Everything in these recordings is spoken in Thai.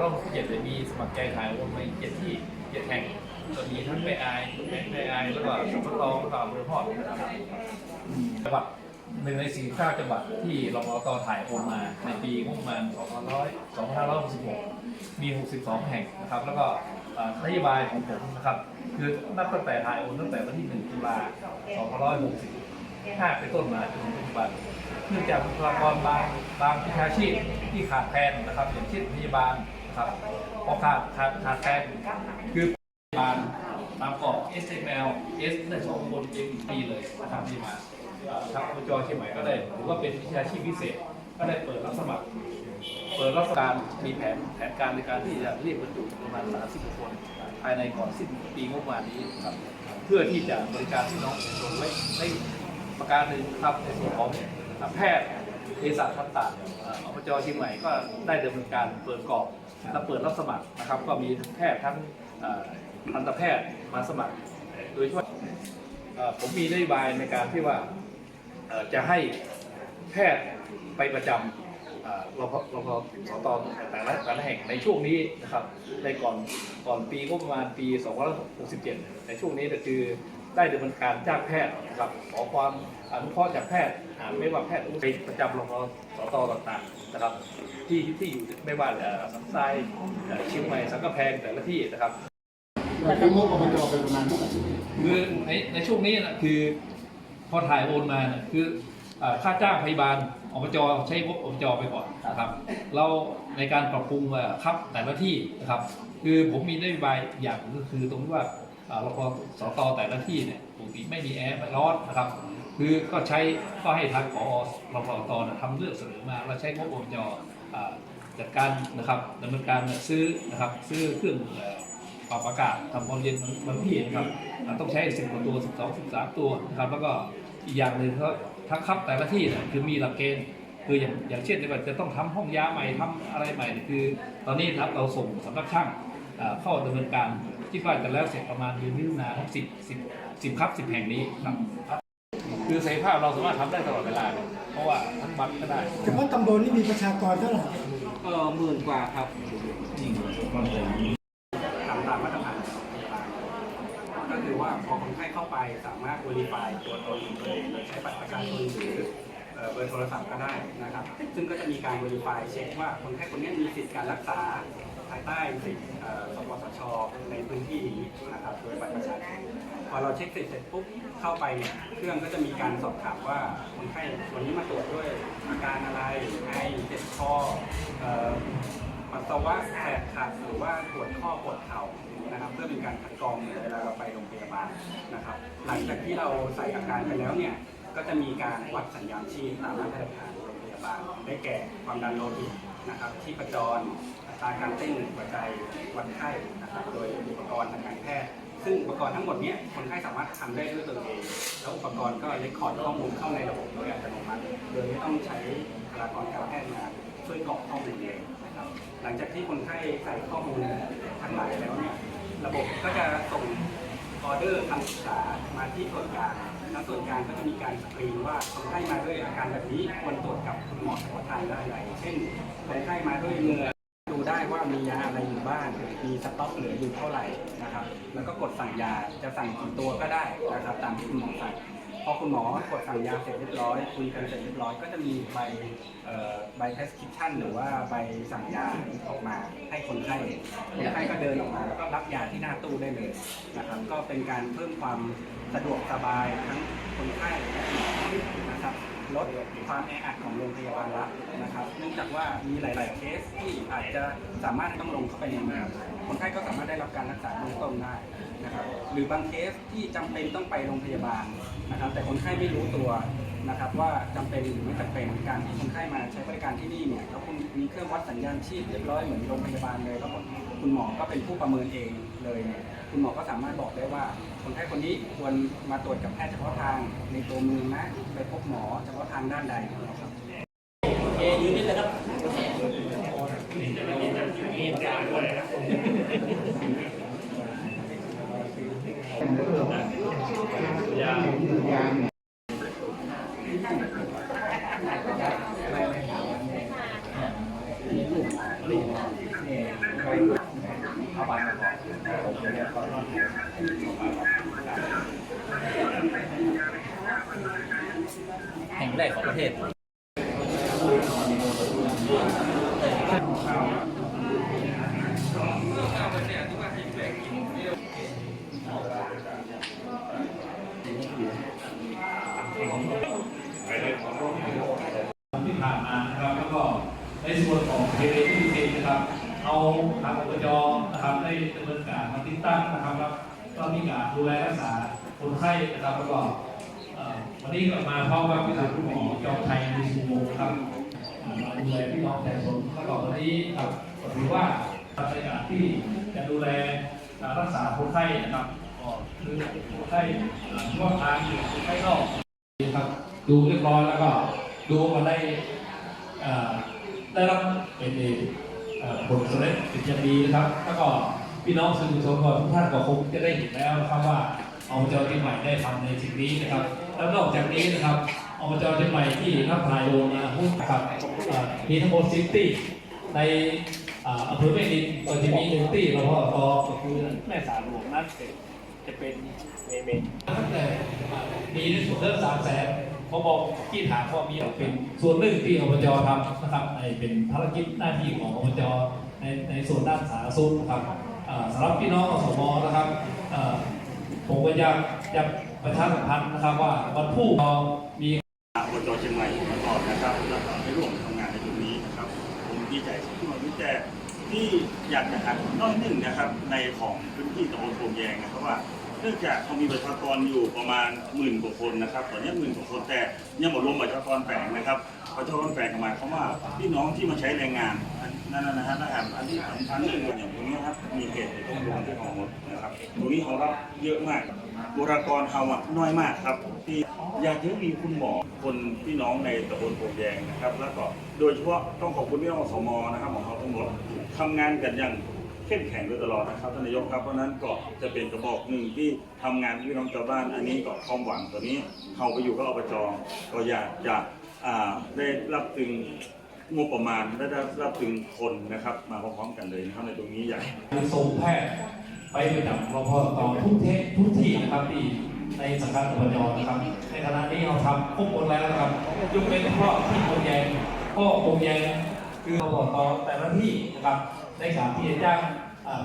2567เนี่ยมีสมัครใจถ่ายโอนมาเจ็ดที่เจ็ดแห่งก็มีทั้งแม่อายแม่แม่อายแล้วก็สมตองแล้วก็อำเภอพอดนะครับจังหวัดหนึ่งในสี่ข้าจังหวัดที่รองตถ่ายโอนมาในปีงบประมาณ2 5 2566มี 62 แห่งนะครับ แล้วก็อ่อนโยบายของผมนะครับ คือนับตั้งแต่ถ่ายโอนตั้งแต่วันที่ 1 ตุลา2565เป็นต้นมาจนถึงปัจจุบันเนื่องจากบุคลากรบางบางวิชาชีพที่ขาดแคลนนะครับ อย่างเช่นพยาบาล ครับพอขาดขาดขาดแคลนคือพยาบาลตามกรอบ SML S ได้สองคนเองปีเลยนะครับที่มาเอ่อทางอบจเชียงใหม่ก็ได้ถือว่าเป็นวิชาชีพพิเศษ ก็ได้เปิดรับสมัคร เปิดรับการมีแผนแผนการในการที่จะเรียกบรรจุประมาณ 30 คน ภายในก่อนสิ้นปีงบประมาณนี้ครับเพื่อที่จะบริการพี่น้องประชาชนไว้ในประการหนึ่งครับในส่วนของแพทย์ เภสัชต่างๆเอ่ออบจเชียงใหม่ก็ได้ดำเนินการเปิดกรอบและเปิดรับสมัครนะครับ ก็มีทั้งแพทย์ทั้งทันตแพทย์มาสมัคร โดยเฉพาะผมมีนโยบายในการที่ว่าจะให้แพทย์ไปประจำอ่ารพราพสตแต่ละแต่ละแห่งในช่วงนี้นะครับในก่อนก่อนปีงบประมาณปี 2567 ในช่วงนี้ก็คือ ได้ดำเนินการจ้างแพทย์นะครับขอความอนุเคราะห์จากแพทย์ไม่ว่าแพทย์ไปประจำโรงพยาบาลสตต่างๆนะครับ ที่ที่อยู่ไม่ว่าสันทรายเชียงใหม่สังกะแพงแต่ละที่นะครับเราจะงบอบจไปประมาณเท่าไหร่คือในในช่วงนี้นะคือพอถ่ายโอนมานะคือค่าจ้างพยาบาลอบจใช้งบอบจไปก่อนนะครับ เราในการปรับปรุงเอ่อครับแต่ละที่นะครับ คือผมมีนโยบายอย่างหนึ่งก็คือตรงที่ว่า รพสตแต่ละที่เนี่ยปกติไม่มีแอร์ไม่ร้อนนะครับ คือก็ใช้ก็ให้ทางขอรพตนทำเรื่องเสนอมาเราใช้งบอบจจัดการนะครับดำเนินการซื้อนะครับซื้อเครื่องปรับอากาศทำความเย็นบางที่นะครับต้องใช้10กว่าตัว12 13ตัวนะครับแล้วก็อีกอย่างหนึ่งก็ทั้งครับแต่ละที่เนี่ยคือมีหลักเกณฑ์คืออย่างอย่างเช่นในว่าจะต้องทำห้องยาใหม่ทำอะไรใหม่เนี่ยคือ ตอนนี้ครับเราส่งสำนักช่าง เข้าดำเนินการคิดว่าจะแล้วเสร็จประมาณเดือนมิถุนายนทั้ง10 10 10ครับ10แห่งนี้ครับคือศักยภาพเราสามารถทำได้ตลอดเวลาเนี่ยเพราะว่าทั้งบัตรก็ได้เฉพาะตำบลนี่มีประชากรเท่าไหร่เออหมื่นกว่าครับจริงทำตามมาตรฐานของพยาบาลก็คือว่าพอคนไข้เข้าไปสามารถ verify ตัวตนของตัวเองโดยใช้บัตรประชาชนหรือ เบอร์โทรศัพท์ก็ได้นะครับ ซึ่งก็จะมีการ verify เช็คว่าคนไข้คนนี้มีสิทธิการรักษาภายใต้สิทธิเอ่อสปสช ในพื้นที่นี้นะครับโดยบัตรประชาชนพอเราเช็คเสร็จเสร็จปุ๊บเข้าไปเนี่ยเครื่องก็จะมีการสอบถามว่าคนไข้วันนี้มาตรวจด้วยอาการอะไรไอเจ็บคอเอ่อปัสสาวะแสบขัดหรือว่าปวดข้อปวดเข่านะครับเพื่อเป็นการคัดกรองเวลาเราไปโรงพยาบาลนะครับ หลังจากที่เราใส่อาการไปแล้วเนี่ย ก็จะมีการวัดสัญญาณชีพตามมาตรฐานโรงพยาบาล ได้แก่ความดันโลหิตนะครับที่ประจรอัตราการเต้นหัวใจวัดไข้นะครับโดยอุปกรณ์ทางการแพทย์ ซึ่งอุปกรณ์ทั้งหมดนี้คนไข้สามารถทำได้ด้วยตัวเอง แล้วอุปกรณ์ก็เลคคอร์ดข้อมูลเข้าในระบบโดยอัตโนมัติ โดยไม่ต้องใช้บุคลากรการแพทย์มาช่วยกรอกข้อมูลเองนะครับหลังจากที่คนไข้ใส่ข้อมูลทั้งหลายแล้วเนี่ยระบบก็จะส่งออเดอร์คำปรึกษามาที่ส่วนกลาง ทางส่วนกลางก็จะมีการสกรีนว่าคนไข้มาด้วยอาการแบบนี้ควรตรวจกับคุณหมอเฉพาะทางได้อะไรเช่นคนไข้มาด้วยเมื่อดูได้ว่ามียาอะไรอยู่บ้างมีสต็อกเหลืออยู่เท่าไหร่นะครับ แล้วก็กดสั่งยาจะสั่งกี่ตัวก็ได้นะครับตามที่คุณหมอสั่ง พอคุณหมอกดสั่งยาเสร็จเรียบร้อยคุยกันเสร็จเรียบร้อยก็จะมีใบใบ prescription หรือว่าใบสั่งยาออกมาให้คนไข้คนไข้ก็เดินออกมา แล้วก็รับยาที่หน้าตู้ได้เลยนะครับก็เป็นการเพิ่มความสะดวกสบายทั้งคนไข้และหมอนะครับลดความแออัดของโรงพยาบาลละนะครับเนื่องจากว่ามีหลาย ๆ เคสที่อาจจะสามารถต้องลงเข้าไปในเมือง คนไข้ก็สามารถได้รับการรักษาเบื้องต้นได้นะครับหรือบางเคสที่จำเป็นต้องไปโรงพยาบาลนะครับ แต่คนไข้ไม่รู้ตัวนะครับว่าจำเป็นหรือไม่จำเป็นการที่คนไข้มาใช้บริการที่นี่เนี่ยแล้วคุณมีเครื่องวัดสัญญาณชีพเรียบร้อยเหมือนโรงพยาบาลเลยแล้วคุณหมอก็เป็นผู้ประเมินเองเลยเนี่ยคุณหมอก็สามารถบอกได้ว่าคนไข้คนนี้ควรมาตรวจกับแพทย์เฉพาะทางในตัวเมืองนะไปพบหมอเฉพาะทางด้านใดนะครับยางเนี่ย ในส่วนของเทเลที่เนะครับ เอาทางอบจนะครับได้ดำเนินการมาติดตั้งนะครับแล้วก็มีการดูแลรักษาคนไข้นะครับแล้วก็วันนี้ก็มาพร้อมกับพี่คุณหมอยอมไทยในสุโมครับมาดูแลพี่น้องประชาชนแล้วก็วันนี้ครับก็ถือว่าในการที่จะดูแลรักษาคนไข้นะครับก็คือคนไข้อ่าช่วงทางอยู่คนไข้นอกครับดูเรียบร้อยแล้วก็ดูมาได้ ได้รับเป็นเอ่อผลสำเร็จเป็นอย่างดีนะครับ แล้วก็พี่น้องสื่อมวลชนก็ทุกท่านก็คงจะได้เห็นแล้วนะครับว่าอบจเชียงใหม่ได้ทำในสิ่งนี้นะครับ แล้วนอกจากนี้นะครับอบจเชียงใหม่ที่รับพายโอนมาหุ้นนะครับมีทั้งหมดซิตี้ในอำเภอแม่ดินก็จะมีหนึ่งตี้แล้วก็ก็คือแม่สาหลวงนั่นจะเป็นเมเมนตั้งแต่มีในส่วนเริ่มสามแสน พอบอกที่ถามว่ามีเป็นส่วนหนึ่งที่อบจทำนะครับในเป็นภารกิจหน้าที่ของอบจในในส่วนด้านสาธารณสุขนะครับสำหรับพี่น้องอสมนะครับผมก็อยากจะประชาสัมพันธ์นะครับว่าวันพรุ่งเรามีอบจเชียงใหม่มาก่อนนะครับแล้วก็ได้ร่วมทำงานในตรงนี้นะครับผมดีใจที่มารู้แต่ที่อยากจะหักน้อยหนึ่งนะครับในของพื้นที่ตำบลโพงแยงนะครับว่า เนื่องจากเขามีประชากรอยู่ประมาณหมื่นกว่าคนนะครับตอนนี้หมื่นกว่าคนแต่ยังหมดรวมประชากรแฝงนะครับประชากรแฝงหมายความว่าพี่น้องที่มาใช้แรงงานนั่นนะฮะนะครับอันที่สำคัญหนึ่งอย่างตรงนี้ครับมีเหตุต้องรวมที่ของหมดนะครับตรงนี้เขารับเยอะมากบุรากรเขาอะน้อยมากครับที่อยากจะมีคุณหมอคนพี่น้องในตำบลโพแยงนะครับ แล้วก็โดยเฉพาะต้องขอบคุณพี่น้องสมนะครับของเขาทั้งหมดทำงานกันอย่าง เข้มแข็งโดยตลอดนะครับท่านนายกครับเพราะนั้นก็จะเป็นกระบอกหนึ่งที่ทำงานพี่น้องชาวบ้านอันนี้ก็ความหวังตัวนี้เข้าไปอยู่กับอบจก็อยากจะได้รับถึงงบประมาณและได้รับถึงคนนะครับ มาพร้อมๆกันเลยนะครับในตรงนี้อยากส่งแพทย์ไปประจำรพตอทุกเทศทุกที่นะครับที่ในสังกัดอบจนะครับ ในขณะนี้เราทำครบหมดแล้วนะครับยกเว้นเฉพาะที่โปงแยงก็โปงแยงคือรพตแต่ละที่นะครับในการที่จะจ้าง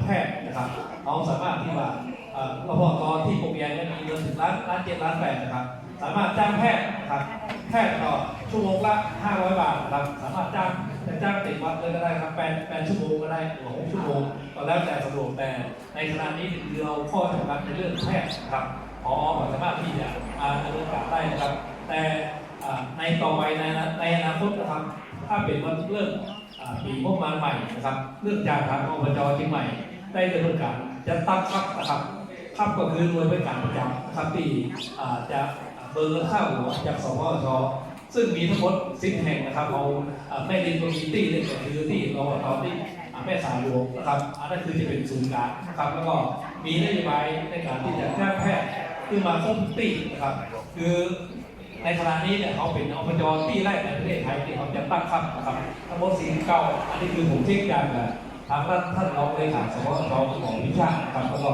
แพทย์นะครับเราสามารถที่ว่าอ่ารพต่อที่โปงแยงเนี่ยมีเงินถึงล้านล้านเจ็ดล้านแปดนะครับ สามารถจ้างแพทย์นะครับแพทย์ต่อชั่วโมงละ 500 บาทนะครับสามารถจ้างจะจ้างติดวัดเลยก็ได้ครับแปดแปดชั่วโมงก็ได้หรือหกชั่วโมงก็แล้วแต่สะดวกแต่ในขณะนี้คือเราข้อจำกัดในเรื่องแพทย์นะครับพอสามารถที่จะมาดำเนินการได้นะครับ แต่อ่าในต่อไปในในอนาคตนะครับ ถ้าเป็นวันเริ่มอ่าปีงบประมาณใหม่นะครับ เรื่องจากทางอบจเชียงใหม่ ได้ดำเนินการจะตั้งคับนะครับคับก็คือหน่วยบริการประจำนะครับที่จะเบอร์ข้าวหัวจากสพชซึ่งมีทั้งหมดสิบแห่งนะครับเอาแม่ดินตรงนี้ที่นี่ก็คือที่รอตอที่แม่สายหลวงนะครับอันนั้นคือจะเป็นศูนย์กลางนะครับแล้วก็มีนโยบายในการที่จะแจ้งแพทย์ขึ้นมาครบทุกที่นะครับ คือในขณะนี้เนี่ยเขาเป็นอบจที่แรกในประเทศไทยที่เขาจะตั้งครับนะครับทั้งหมดสี่เก้าอันนี้คือผมเช็คจากอ่า ทางท่านท่านรองเลขาสมรเราของวิชานะครับแล้วก็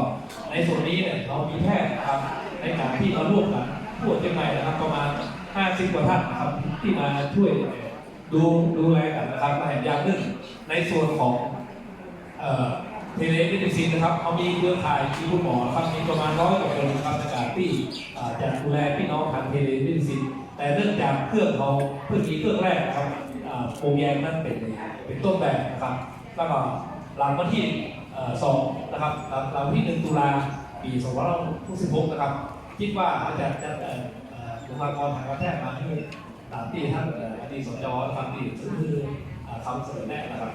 ในส่วนนี้เนี่ยเรามีแพทย์นะครับในการที่มาร่วมกันผู้เชียงใหม่นะครับประมาณ 50 กว่าท่านนะครับที่มาช่วยดูดูแลกันนะครับมาแห่งยางนึ่งในส่วนของเอ่อเทเลเมดิซินนะครับเขามีเครือข่ายมีคุณหมอครับมีประมาณร้อยกว่าคนนะครับในการที่จะดูแลพี่น้องทางเทเลเมดิซินแต่เนื่องจากเครื่องเขาเพิ่งมีเครื่องแรกครับโปรแยงนั้นเป็นเป็นต้นแบบนะครับ แล้วก็หลังวันที่สองนะครับหลังวันที่หนึ่งตุลาปีสองพันห้าร้อยสิบหกนะครับ คิดว่าอาจจะจะบุคลากรทางการแพทย์มาที่ตามที่ท่านอดีตสจนะครับที่ซึ่งคือเอ่อคำเสนอแนะนะครับ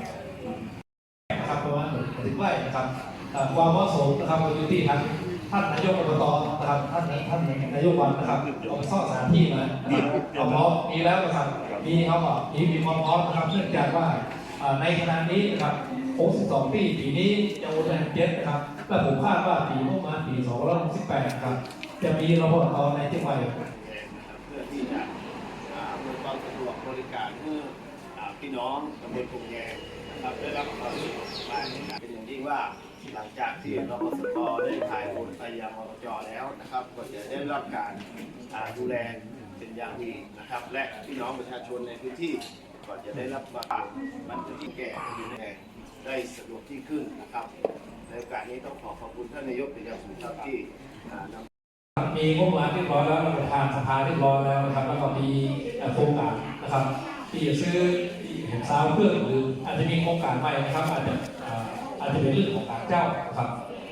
นะครับประมาณหนึ่งถึงไร่นะครับความเหมาะสมนะครับก็อยู่ที่ท่านท่านนายกอบตนะครับท่านท่านนายกวันนะครับเอาไปซ่อสถานที่มานะครับเอาพร้อมมีแล้วนะครับมีเขาบอกมีมีความพร้อมนะครับเนื่องจากว่า ในขณะนี้นะครับ62 ปีปีนี้จะโอนแรงเจ็ดนะครับและผมคาดว่าปีงบประมาณปี2568นะครับจะมีรพตในจังหวัดเพื่อที่จะอำนวยความสะดวกบริการให้อ่าพี่น้องตำบลกรุงแยงนะครับได้รับความสะดวกสบายเป็นอย่างยิ่งว่าหลังจากที่รปสตได้ถ่ายโอนไปยังอบจแล้วนะครับ ก็จะได้รับการดูแลเป็นอย่างดีนะครับ และพี่น้องประชาชนในพื้นที่ ก็จะได้รับบำบัดมันจะที่แก่อยู่ในแห่ได้สะดวกที่ขึ้นนะครับ ในโอกาสนี้ต้องขอขอบคุณท่านนายกเป็นอย่างสูงครับที่นำมีงบประมาณเรียบร้อยแล้วประธานสภาเรียบร้อยแล้วนะครับแล้วก็มีเอ่อโครงการนะครับ ที่จะซื้อเห็นซาวเครื่องหรืออาจจะมีโครงการใหม่นะครับอาจจะอาอาจจะเป็นเรื่องของการเจ้านะครับ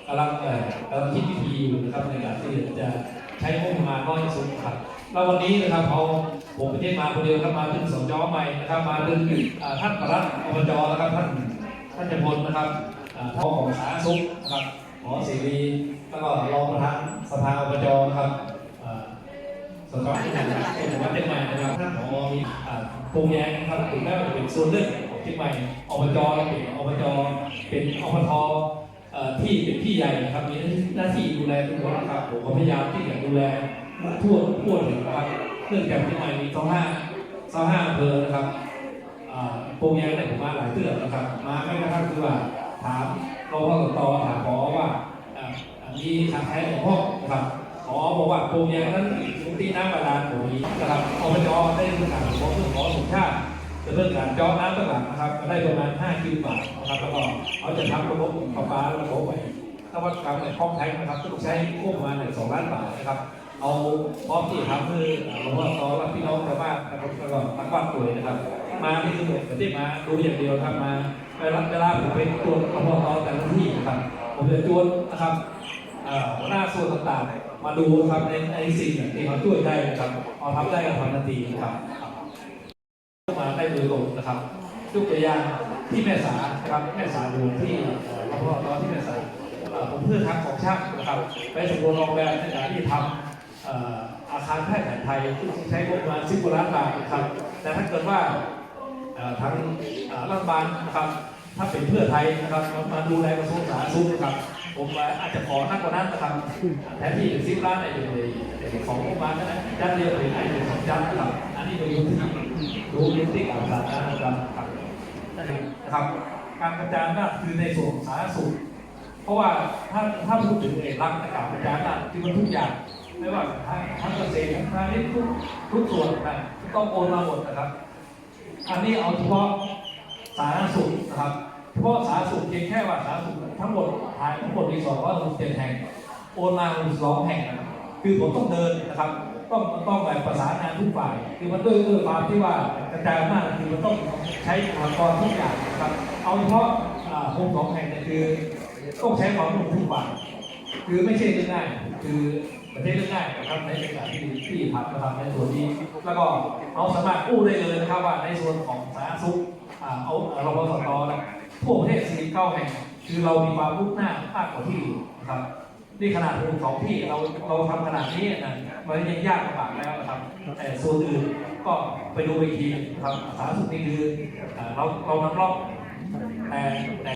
กำลังเอ่กำลังคิดวิธีอยู่นะครับในการที่จะใช้งบประมาณน้อยที่สุดครับแล้ววันนี้นะครับเขาผมไม่ได้มาคนเดียวครับมาถึงสจใหม่นะครับ มาถึงท่านประหลัดอบจนะครับท่านท่านจพลนะครับอ่าท่านของสารสุขนะครับหมอเสรีแล้วก็รองประธานสภาอบจนะครับอ่าสำหรับที่ไหนนะครับเป็นจังหวัดเชียงใหม่นะครับท่านผอมีปรงแยงนะครับถึงแม้ว่าจะเป็นส่วนหนึ่งของเชียงใหม่อบจเป็นอบจเป็นอบท เอ่อที่เป็นที่ใหญ่นะครับ มีหน้าที่ดูแลทุกคนนะครับผมก็พยายามที่จะดูแลทั่วทั่วถึงนะครับเนื่องจากเชียงใหม่มีสองห้าสองห้าอำเภอนะครับโปรงแยงเนี่ยผมมาหลายเทื่อนะครับ มาไม่กระทั่งคือว่าถามรองผอถามผอว่ามีขาดแคลนของพ่อนะครับขอบอกว่าโปรงแยงนั้นยุติน้ำบาดาลผมมีนะครับอบจได้เรื่องการขอเรื่องขอสมชาติ จะเรื่องการจาะน้ำต่างๆนะครับก็ได้ประมาณ5กิโลบาทนะครับแล้วก็เขาจะทำระบบประปาระบบไว้นวัตกรรมในคลองแท้งนะครับต้องใช้งบประมาณสองล้านบาทนะครับ เอาพร้อมที่ทำคือหลวงพ่อตอและพี่น้องชาวบ้านนะครับแล้วก็ตักบ้านป่วยนะครับ มาที่สมุทรประมาดูอย่างเดียวครับมาไปรับเวลาผมไปตรวจหลวงพ่อตอแต่ละที่นะครับผมจะจวนนะครับหัวหน้าส่วนต่างๆ มาดูนะครับในในสิ่งที่เขาช่วยได้นะครับเอาทำได้กับทันทีนะครับ ยตรงนะครับยกตัวอย่างที่แม่สานะครับแม่สาดูที่เอ่อรพตที่แม่สาผมเพื่อทางของช่างนะครับไปสำรวจออกแบบในการที่ทำอาคารแพทย์แผนไทยที่ใช้งบประมาณสิบกว่าล้านบาทนะครับ แต่ถ้าเกิดว่าเอ่อทางรัฐบาลนะครับถ้าเป็นเพื่อไทยนะครับมาดูแลกระทรวงสาธารณสุขนะครับผมอาจจะขอนักกว่านั้นนะครับแทนที่จะซิบล้านในอยู่ในของรัฐบาลนั้นยัดเรียกไปให้เป็นของยัดนะครับอันนี้โดยยุติ ดูยุติการสาธารณนะครับครับ การกระจายอำนาจคือในส่วนสาธารณสุข เพราะว่าถ้าถ้าพูดถึงเอกลักษณ์การกระจายอำนาจที่มันทุกอย่างไม่ว่าทั้งทั้งเกษตรทั้งพาณิชย์ทุกทุกส่วนนะต้องโอนมาหมดนะครับ อันนี้เอาเฉพาะสาธารณสุขนะครับเฉพาะสาธารณสุขเพียงแค่ว่าสาธารณสุขทั้งหมดหายทั้งหมดมีสองร้อยหกสิบเจ็ดแห่งโอนมาสองแห่งนะครับคือผมต้องเดินนะครับ ต้องต้องประสานงานทุกฝ่ายคือมันด้วยด้วยความที่ว่ากระจายอำนาจคือมันต้องใช้อุปกรณ์ทุกอย่างนะครับ เอาเฉพาะอ่าโฮมสองแห่งเนี่ยคือต้องใช้ความร่วมมือทุกฝ่ายคือไม่ใช่เรื่องง่ายคือประเทศเรื่องง่ายนะครับในการที่ที่ทำนะครับในส่วนนี้ แล้วก็เอาสามารถกู้ได้เลยนะครับว่าในส่วนของสาธารณสุขอ่าเอาเราพสตนะทั่วประเทศ49แห่ง คือเรามีความรุ่งหน้ามากกว่าที่อื่นนะครับ นี่ขนาดวงสองที่เราเราทำขนาดนี้นะมันยังยากลำบากแล้วนะครับ แต่ส่วนอื่นก็ไปดูอีกทีนะครับสาธารณสุขนี่คืออ่าเราเรานำร่องแต่แต่